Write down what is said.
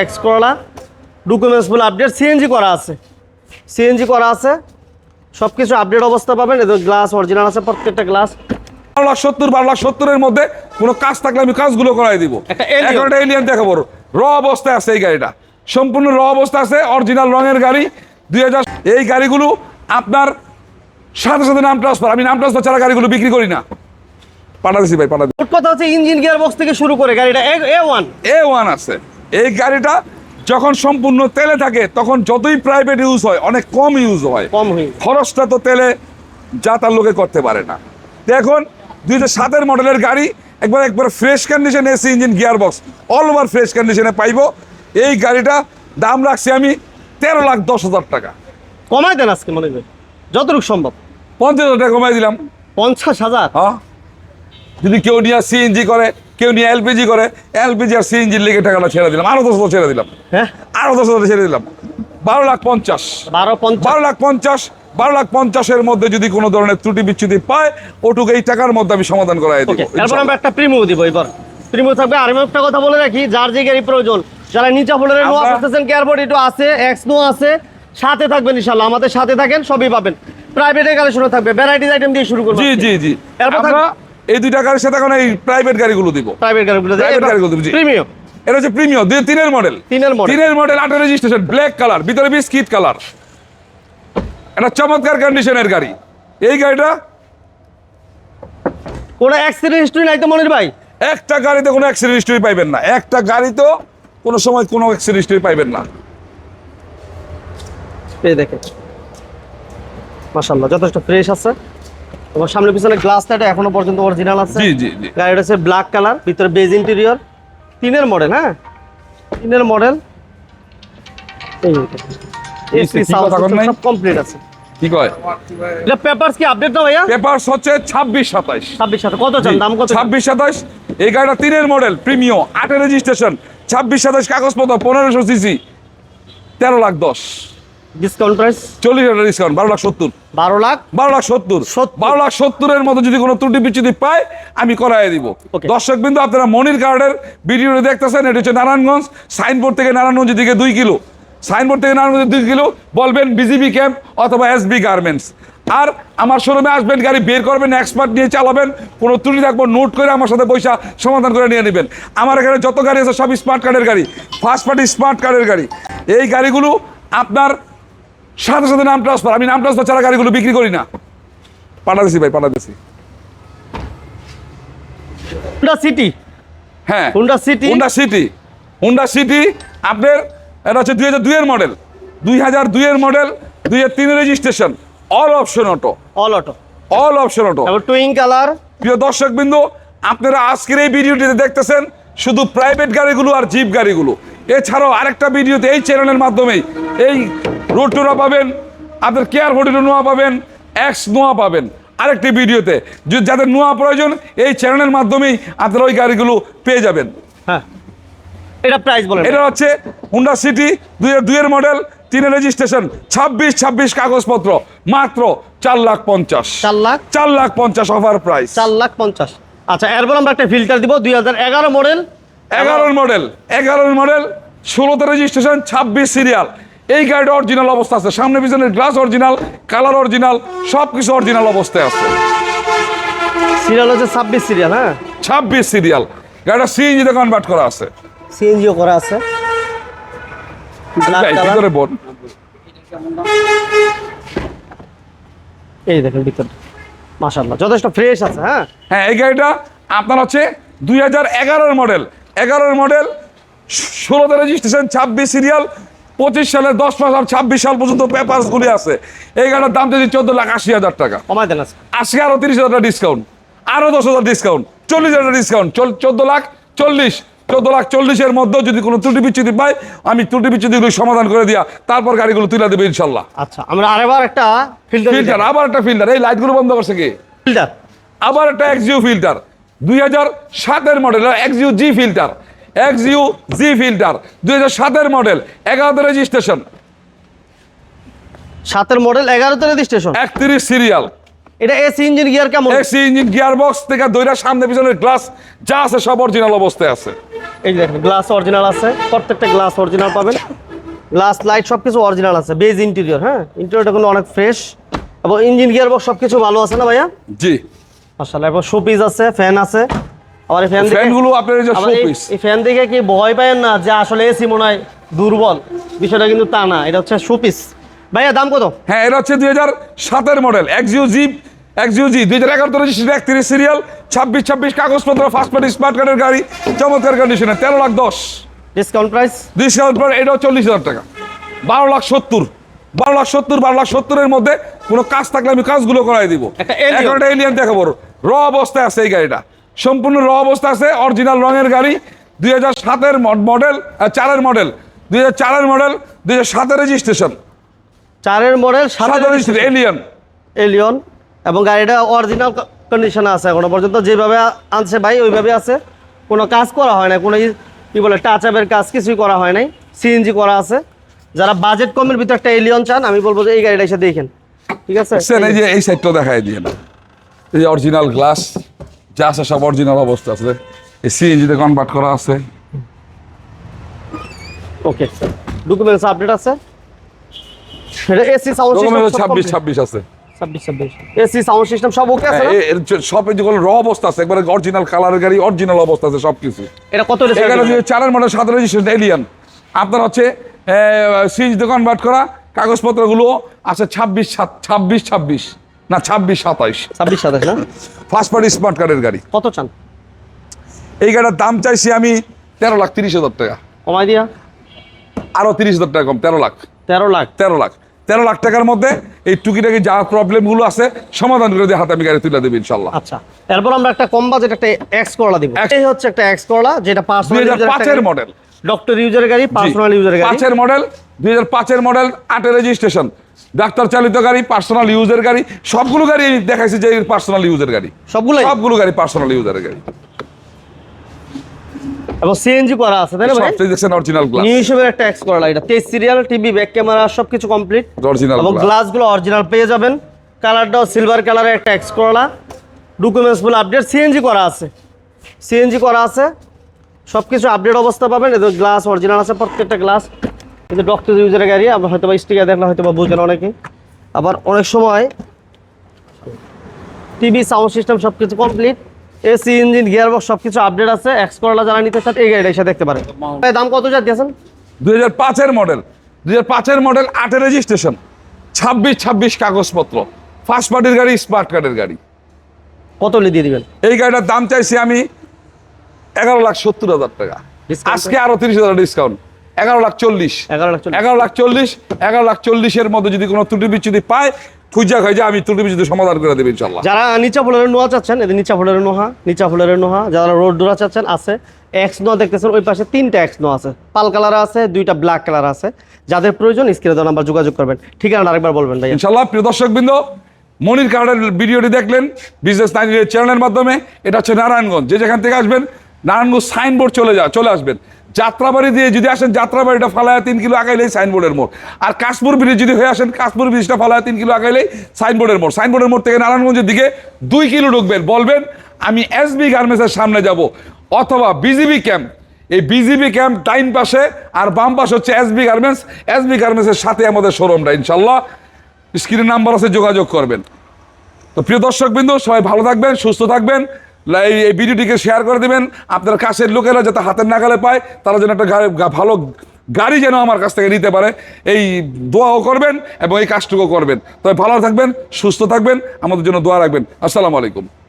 X Corolla documents full update CNG করা আছে। CNG করা আছে। সব কিছু আপডেট অবস্থা পাবেন। এদের গ্লাস অরিজিনাল আছে প্রত্যেকটা গ্লাস বারো লাখ সত্তর বারো লাখ সত্তরের মধ্যে কোনো কাজ থাকলে আমি কাজগুলো করাই দিব। এলিয়ান দেখাবো র অবস্থায় আছে এই গাড়িটা। সম্পূর্ণ র অবস্থা আছে অরিজিনাল রঙের গাড়ি। দুই হাজার এই গাড়িগুলো আপনার সাথে সাথে নাম ট্রান্সফার আমি নাম ট্রান্সফার ছাড়া গাড়িগুলো বিক্রি করি না। পাঠা দিছি ভাই পাঠা মোট কথা হচ্ছে ইঞ্জিন গিয়ার বক্স থেকে শুরু করে গাড়িটা। এ ওয়ান এ ওয়ান আছে। এই গাড়িটা যখন সম্পূর্ণ তেলে থাকে তখন যতই প্রাইভেট ইউজ হয় অনেক কম ইউজ হয়। কম হয়ে। খরচটা তো তেলে যা তার লোকে করতে পারে না। এখন দুই হাজার সাতের মডেলের গাড়ি একবার একবার fresh condition AC engine gear box all over fresh কন্ডিশনে পাইব। এই গাড়িটা দাম রাখছি আমি তেরো লাখ দশ হাজার টাকা। কমাই দেন আজকে মনে করি যতটুকু সম্ভব। পঞ্চাশ হাজার টাকা কমাই দিলাম। পঞ্চাশ হাজার? হ্যাঁ। যদি কেউ নিয়ে সিএনজি করে কেউ নিয়ে এলপিজি করে এলপিজি আর সিএনজির লেগে টাকাটা ছেড়ে দিলাম আরও দশ হাজার ছেড়ে দিলাম। হ্যাঁ? আরও দশ হাজার ছেড়ে দিলাম। বারো লাখ পঞ্চাশ। বারো বারো লাখ পঞ্চাশ বারো লাখ পঞ্চাশের মধ্যে যদি কোনো ধরনের ত্রুটি বিচ্যুতি পায় ওটুকু এই টাকার মধ্যে আমি সমাধান করাই দেবো। তারপর আমরা একটা প্রিমিও দিব এবার। প্রিমিও থাকবে আর আমি একটা কথা বলে রাখি যার যে গাড়ি প্রয়োজন যারা নিচা ফ্লোরে নোয়া করতেছেন কেয়ারবোর্ড একটু আছে এক্স নো আছে সাথে থাকবেন ইনশাল্লাহ আমাদের সাথে থাকেন সবই পাবেন। প্রাইভেটের কালেকশনও থাকবে ভ্যারাইটিস আইটেম দিয়ে শুরু করব জি জি জি। এরপর আমরা এই দুইটা গাড়ির সাথে এখন এই প্রাইভেট গাড়িগুলো দিব। প্রাইভেট গাড়িগুলো Private গাড়িগুলো দিব, প্রিমিয়াম এটা হচ্ছে প্রিমিয়াম দুই তিনের মডেল তিনের মডেল তিনের মডেল আটের রেজিস্ট্রেশন ব্ল্যাক কালার ভিতরে বিস্কিট কালার এটা চমৎকার কন্ডিশনের গাড়ি। এই গাড়িটা কোনো অ্যাক্সিডেন্ট হিস্ট্রি নাই তো মনির ভাই? একটা গাড়িতে কোনো অ্যাক্সিডেন্ট হিস্ট্রি পাইবেন না। একটা গাড়িতেও কোনো সময় কোনো অ্যাক্সিডেন্ট হিস্ট্রি পাইবেন না। এই দেখেন। মাশাআল্লাহ যথেষ্ট ফ্রেশ আছে। এবং সামনে পিছনে গ্লাসটা এটা এখনও পর্যন্ত অরিজিনাল আছে। জি জি জি। গাড়িটা হচ্ছে ব্ল্যাক কালার ভিতরে বেজ ইন্টেরিয়র তিনের মডেল হ্যাঁ? তিনের মডেল এই? সব কমপ্লিট আছে। কি কয়? এটা পেপারস কি আপডেট না ভাইয়া? পেপারস হচ্ছে ছাব্বিশ সাতাইশ। ছাব্বিশ সাথে কত চান? দাম কত ছাব্বিশ সাতাশ এই গাড়িটা তিনের মডেল প্রিমিয়ম আটের রেজিস্ট্রেশন ছাব্বিশ সাতাশ কাগজপত্র পনেরোশো সিসি তেরো লাখ দশ। ডিসকাউন্ট প্রাইস চল্লিশ হাজার ডিসকাউন্ট বারো লাখ সত্তর। বারো লাখ? বারো লাখ সত্তর। বারো লাখ সত্তরের মতো যদি কোনো ত্রুটি বিচ্যুতি পায় আমি করাই দিব। দর্শক বিন্দু আপনারা মনির কার্ডের ভিডিওটা দেখতেছেন এটা হচ্ছে নারায়ণগঞ্জ সাইনবোর্ড থেকে নারায়ণগঞ্জ দিকে দুই কিলো। সাইনবোর্ড থেকে নারায়ণগঞ্জ দুই কিলো বলবেন বিজিবি ক্যাম্প অথবা এসবি গার্মেন্টস আর আমার শোরুমে আসবেন গাড়ি বের করবেন এক্সপার্ট নিয়ে চালাবেন কোনো ত্রুটি থাকব নোট করে আমার সাথে পয়সা সমাধান করে নিয়ে নেবেন। আমার এখানে যত গাড়ি আছে সব স্মার্ট কার্ডের গাড়ি ফার্স্ট পার্টি স্মার্ট কার্ডের গাড়ি। এই গাড়িগুলো আপনার সাথে সাথে নাম ট্রান্সফার আমি নাম ট্রান্সফার ছাড়া গাড়িগুলো বিক্রি করি না। পাঠা দিছি ভাই পাঠা দিছি হুন্ডা সিটি হ্যাঁ। Honda City Honda City Honda City আপনার এটা হচ্ছে দুই হাজার দুইয়ের মডেল দুই হাজার দুইয়ের মডেল দুই হাজার তিনের registration all option auto all auto all option auto টুইং colour প্রিয় দর্শক বিন্দু আপনারা আজকের এই ভিডিওটিতে দেখতেছেন শুধু প্রাইভেট গাড়িগুলো আর জিপ গাড়িগুলো। এছাড়াও আরেকটা ভিডিওতে এই চ্যানেলের মাধ্যমেই এই রোড টোরা পাবেন আপনার কেয়ার হোটেল নোয়া পাবেন অ্যাক্স নোয়া পাবেন। আরেকটি ভিডিওতে যদি যাদের নোয়া প্রয়োজন এই চ্যানেলের মাধ্যমেই আপনারা ওই গাড়িগুলো পেয়ে যাবেন। হ্যাঁ। এটা প্রাইস বলেন। এটা হচ্ছে হুন্ডা সিটি দুই দুইয়ের মডেল তিনের রেজিস্ট্রেশন ছাব্বিশ ছাব্বিশ কাগজপত্র মাত্র চার লাখ পঞ্চাশ। চার লাখ? চার লাখ পঞ্চাশ অফার প্রাইস চার লাখ পঞ্চাশ। আচ্ছা এরপর আমরা একটা ফিল্টার দিব দুই হাজার এগারো মডেল এগারোর মডেল এগারোর মডেল ষোলোতে রেজিস্ট্রেশন ছাব্বিশ সিরিয়াল এই গাড়িটা অরিজিনাল অবস্থা আছে। সামনে পিছনের গ্লাস অরিজিনাল কালার অরিজিনাল সব কিছু অরিজিনাল অবস্থায় আছে। সিরিয়াল হচ্ছে ছাব্বিশ সিরিয়াল হ্যাঁ? ছাব্বিশ সিরিয়াল গাড়িটা সিএনজিতে কনভার্ট করা আছে। সিএনজিও করা আছে। এই ভিতরে বোন। এই দেখেন ভিতর। মাশাল্লাহ যথেষ্ট ফ্রেশ আছে হ্যাঁ? হ্যাঁ এই গাড়িটা আপনার হচ্ছে দুই হাজার এগারোর মডেল এগারোর মডেল ষোলোতে রেজিস্ট্রেশন ছাব্বিশ সিরিয়াল পঁচিশ সালের দশ মাস আর ছাব্বিশ সাল পর্যন্ত পেপারসগুলি আছে। এই গাড়িটার দাম যদি চোদ্দ লাখ আশি হাজার টাকা। কমাই দেন আজকে। আজকে আরও তিরিশ হাজার টাকা ডিসকাউন্ট আরও দশ হাজার ডিসকাউন্ট চল্লিশ হাজার ডিসকাউন্ট চোদ্দ লাখ চল্লিশ চোদ্দ লাখ চল্লিশের মধ্যে যদি কোনো ত্রুটি বিচ্ছুতি পাই আমি ত্রুটি বিচ্যুতিগুলো সমাধান করে দিয়া তারপর গাড়িগুলো তুলে দেবে ইনশাল্লাহ। আচ্ছা আমরা আরেকবার একটা ফিল্টার ফিল্টার আবার একটা ফিল্টার এই লাইটগুলো বন্ধ করছে কি? ফিল্টার আবার একটা এক্সিউ ফিল্টার দুই হাজার সাতের model Axio G filter Axio G filter দুই হাজার সাতের মডেল এগারোতে রেজিস্ট্রেশন সাতের মডেল এগারোতে রেজিস্ট্রেশন একত্রিশ সিরিয়াল এটা এসি ইঞ্জিন গিয়ার কেমন? এসি ইঞ্জিন গিয়ার বক্স থেকে দইরা সামনে পিছনের গ্লাস যা আছে সব অরিজিনাল অবস্থায় আছে। এই দেখেন গ্লাস অরিজিনাল আছে প্রত্যেকটা গ্লাস অরিজিনাল পাবেন। গ্লাস লাইট সব কিছু অরিজিনাল আছে বেজ ইন্টেরিয়র হ্যাঁ? ইন্টেরিয়রটা কিন্তু অনেক ফ্রেশ এবং ইঞ্জিন গিয়ার বক্স সব কিছু ভালো আছে না ভাইয়া? জি। মাশাআল্লাহ এবং শোপিস আছে ফ্যান আছে। আবার ফ্যান ফ্যানগুলো আপনার যে শোপিস এই ফ্যান দেখে কি ভয় পায় না যে আসলে এসি মনে হয় দুর্বল? বিষয়টা কিন্তু তা না এটা হচ্ছে শোপিস ভাইয়া দাম কত? হ্যাঁ এটা হচ্ছে দুই হাজার সাতের model Axio G Axio G দুই হাজার এগারো একত্রিশ সিরিয়াল ছাব্বিশ ছাব্বিশ কাগজপত্র ফার্স্ট পার্টি স্মার্ট কার্ডের গাড়ি চমৎকার কন্ডিশনে তেরো লাখ দশ। ডিসকাউন্ট প্রাইস ডিসকাউন্ট পর এটাও চল্লিশ হাজার টাকা। বারো লাখ সত্তর বারো লাখ সত্তর বারো লাখ সত্তরের মধ্যে কোনো কাজ থাকলে আমি কাজগুলো করাই দিব। একটা এলিয়ান দেখাবো। র অবস্থায় আছে এই গাড়িটা। সম্পূর্ণ র অবস্থা আছে অরিজিনাল রঙের গাড়ি দুই হাজার সাতের মডেল চারের মডেল দুই হাজার চারের মডেল দুই হাজার সাতের রেজিস্ট্রেশন চারের মডেল সাতের এলিয়ান এলিয়ন এবং গাড়িটা অরিজিনাল কন্ডিশনে আছে এখনও পর্যন্ত। যেভাবে আনছে ভাই ওইভাবে আছে। কোনো কাজ করা হয় না কোনো কি বলে টাচ আপের কাজ কিছুই করা হয় নাই। সিএনজি করা আছে। যারা বাজেট কমের ভিতরে একটা এলিয়ন চান আমি বলব যে এই গাড়িটা এসে দেখেন। ঠিক আছে? এই যে এই সাইডটাও দেখাই দিয়ে না। এই অরিজিনাল গ্লাস যা আছে সব অরিজিনাল অবস্থা আছে। এই সিএনজিতে কনভার্ট করা আছে। ওকে ডকুমেন্টস আপডেট আছে। এটা এসি সাউন্ড সিস্টেম ছাব্বিশ ছাব্বিশ আছে। ছাব্বিশ ছাব্বিশ। এসি সাউন্ড সিস্টেম সব ওকে আছে হ্যাঁ, না? এ- সব এই যেগুলো র অবস্থা আছে একবারে অরিজিনাল কালারের গাড়ি অরিজিনাল অবস্থা আছে সবকিছু। এটা কত রেট এখানে যে চারের মডেল সাত রেজিস্ট্রেশন এলিয়ান আপনার হচ্ছে সিএনজিতে কনভার্ট করা কাগজপত্রগুলো আছে ছাব্বিশ সাত ছাব্বিশ ছাব্বিশ। না ছাব্বিশ সাতাইশ। ছাব্বিশ সাতাশ না? ফার্স্ট পার্টি স্মার্ট কার্ডের গাড়ি। কত চান? এই গাড়িটার দাম চাইছি আমি তেরো লাখ তিরিশ হাজার টাকা। কমাই দিয়া। আরও তিরিশ হাজার টাকা কম তেরো লাখ। তেরো লাখ। তেরো লাখ। তেরো লাখ টাকার মধ্যে এই টুকিটাকি যা প্রবলেমগুলো আছে সমাধান করে দিয়ে হাতে আমি গাড়ি তুলে দেবো ইনশাল্লাহ আচ্ছা এরপর আমরা একটা কম বাজেট একটা এক্স করলা দিব। এই হচ্ছে একটা এক্স করলা যেটা পার্সোনাল হাজার পাঁচের মডেল ডক্টর ইউজারের গাড়ি পার্সোনাল ইউজারের গাড়ি। পাঁচের মডেল দুই হাজার পাঁচের মডেল আটের রেজিস্ট্রেশন ডাক্তার চালিত গাড়ি পার্সোনাল ইউজের গাড়ি সবগুলো গাড়ি দেখাইছে যে পার্সোনাল ইউজের গাড়ি। সবগুলাই? সবগুলো গাড়ি পার্সোনাল ইউজারের গাড়ি। এবং সিএনজি করা আছে তাই না ভাই? সবটাই দেখছেন অরিজিনাল গ্লাস নিউ হিসেবের একটা এক্স করলা এটা তেইশ সিরিয়াল টিভি ব্যাক ক্যামেরা সবকিছু কমপ্লিট অরিজিনাল এবং গ্লাসগুলো অরিজিনাল পেয়ে যাবেন। কালারটাও সিলভার কালারের একটা X Corolla. Documents full update CNG করা আছে। সিএনজি করা আছে। সব কিছু আপডেট অবস্থা পাবেন। এদের গ্লাস অরিজিনাল আছে প্রত্যেকটা গ্লাস কিন্তু ডক্টর ইউজারের গাড়ি আবার হয়তো বা স্টিকার দেখলে হয়তো বা বুঝেন অনেকে। আবার অনেক সময় টিভি সাউন্ড সিস্টেম সব কিছু কমপ্লিট এসি ইঞ্জিন গিয়ারবক্স সব কিছু আপডেট আছে। এক্স করলা যারা নিতে চান এই গাড়িটা এসে দেখতে পারেন। দাম কত যা দিয়েছেন দুই হাজার পাঁচের মডেল দুই হাজার পাঁচের মডেল আটের রেজিস্ট্রেশন ছাব্বিশ ছাব্বিশ কাগজপত্র। ফার্স্ট পার্টির গাড়ি স্মার্ট কার্ডের গাড়ি। কত দিয়ে দিবেন? এই গাড়িটার দাম চাইছি আমি এগারো লাখ সত্তর হাজার টাকা। আজকে আরও তিরিশ হাজার ডিসকাউন্ট এগারো লাখ চল্লিশ। এগারো লাখ চল্লিশ। এগারো লাখ চল্লিশের মধ্যে যদি কোনো ত্রুটি বিচ্ছুতি পায় খুঁজা খাইজা আমি ত্রুটি বিচ্ছুতি সমাধান করে দেবো ইনশাল্লাহ যারা নিচা ফুলের নোয়া চাচ্ছেন এদের নিচা ফুলের নোহা নিচা ফুলের নোহা যারা রোড ডোরা চাচ্ছেন আছে। এক্স নোয়া দেখতেছেন ওই পাশে তিনটা এক্স নোয়া আছে। পাল কালার আছে দুইটা ব্ল্যাক কালার আছে। যাদের প্রয়োজন স্ক্রিনে দেওয়া নাম্বার যোগাযোগ করবেন। ঠিকানা আরেকবার বলবেন ভাই ইনশাল্লাহ প্রিয় দর্শক বৃন্দ মনির কার্ডের ভিডিওটি দেখলেন বিজনেস নাইনের চ্যানেলের মাধ্যমে। এটা হচ্ছে নারায়ণগঞ্জ যে যেখান থেকে আসবেন নারায়ণগঞ্জ সাইনবোর্ড চলে যা চলে আসবেন। যাত্রাবাড়ি দিয়ে যদি আসেন, যাত্রাবাড়িটা ফালায় তিন কিলো আগাইলেই সাইনবোর্ডের মোড়। আর কাশপুর ব্রিজ যদি হয়ে আসেন, কাশপুর ব্রিজটা ফালায় তিন কিলো আগাইলেই সাইনবোর্ডের মোড়। সাইনবোর্ডের মোড় থেকে নারায়ণগঞ্জের দিকে দুই কিলো ঢুকবেন। বলবেন, আমি এসবি গার্মেন্টসের সামনে যাব, অথবা বিজিবি ক্যাম্প এই বিজিবি ক্যাম্প টাইম পাশে আর বাম পাশে হচ্ছে এসবি গার্মেন্টস এসবি গার্মেন্টসের সাথে আমাদের শোরুমটা ইনশাল্লাহ। স্ক্রিনের নাম্বার আছে, যোগাযোগ করবেন। তো প্রিয় দর্শক বিন্দু সবাই ভালো থাকবেন, সুস্থ থাকবেন। এই ভিডিওটিকে শেয়ার করে দেবেন। আপনার কাছের লোকেরা যাতে হাতের নাগালে পায়, তারা যেন একটা ভালো গাড়ি যেন আমার কাছ থেকে নিতে পারে। এই দোয়াও করবেন এবং এই কাজটুকু করবেন। তবে ভালো থাকবেন, সুস্থ থাকবেন, আমাদের জন্য দোয়া রাখবেন। আসসালামু আলাইকুম।